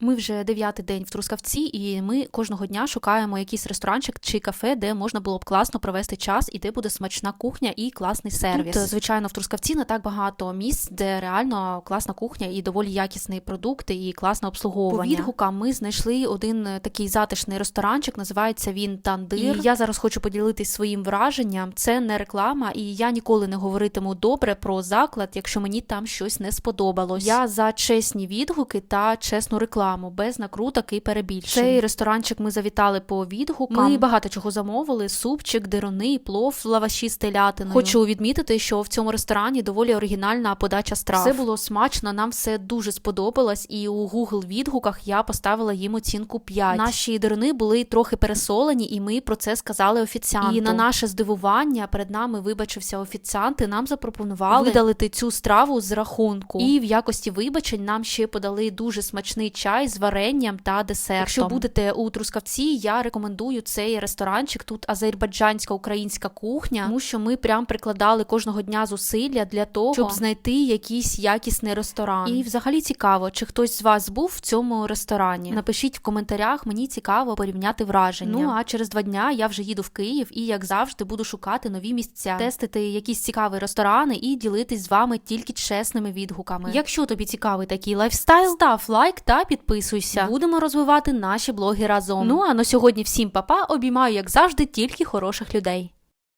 Ми вже дев'ятий день в Трускавці, і ми кожного дня шукаємо якийсь ресторанчик чи кафе, де можна було б класно провести час, і де буде смачна кухня і класний сервіс. Тут, звичайно, в Трускавці не так багато місць, де реально класна кухня і доволі якісні продукти, і класне обслуговування. По відгукам ми знайшли один е, такий затишний ресторанчик, називається він Тандир. І я зараз хочу поділитись своїм враженням. Це не реклама, і я ніколи не говоритиму добре про заклад, якщо мені там щось не сподобалось. Я за чесні відгуки та чесну рекламу, без накруток і перебільшень. Цей ресторанчик ми завітали по відгукам. Ми багато чого замовили: супчик, дирони, плов, лаваші з телятиною. Хочу відмітити, що в цьому ресторані доволі оригінальна подача страв. Все було смачно, нам все дуже сподобалось, і у Google відгуках я поставила їм оцінку 5. Наші дирони були трохи пересолені, і ми про це сказали офіціанту. І на наше здивування перед нами вибачився офіціант, і нам запропонували видалити цю страву з рахунку. І в якості вибачень нам ще подали дуже смачний чай з варенням та десертом. Якщо будете у Трускавці, я рекомендую цей ресторанчик. Тут азербайджанська українська кухня, тому що ми прям прикладали кожного дня зусилля для того, щоб знайти якийсь якісний ресторан. І взагалі цікаво, чи хтось з вас був в цьому ресторані. Напишіть в коментарях, мені цікаво порівняти враження. Ну а через два дня я вже їду в Київ і, як завжди, буду шукати нові місця, тестити якісь цікаві ресторани і ділитись з вами тільки чесними відгуками. Якщо тобі цікавий такий лайфстайл, став лайк та підписуйся. Будемо розвивати наші блоги разом. Ну а на сьогодні всім папа обіймаю, як завжди, тільки хороших людей.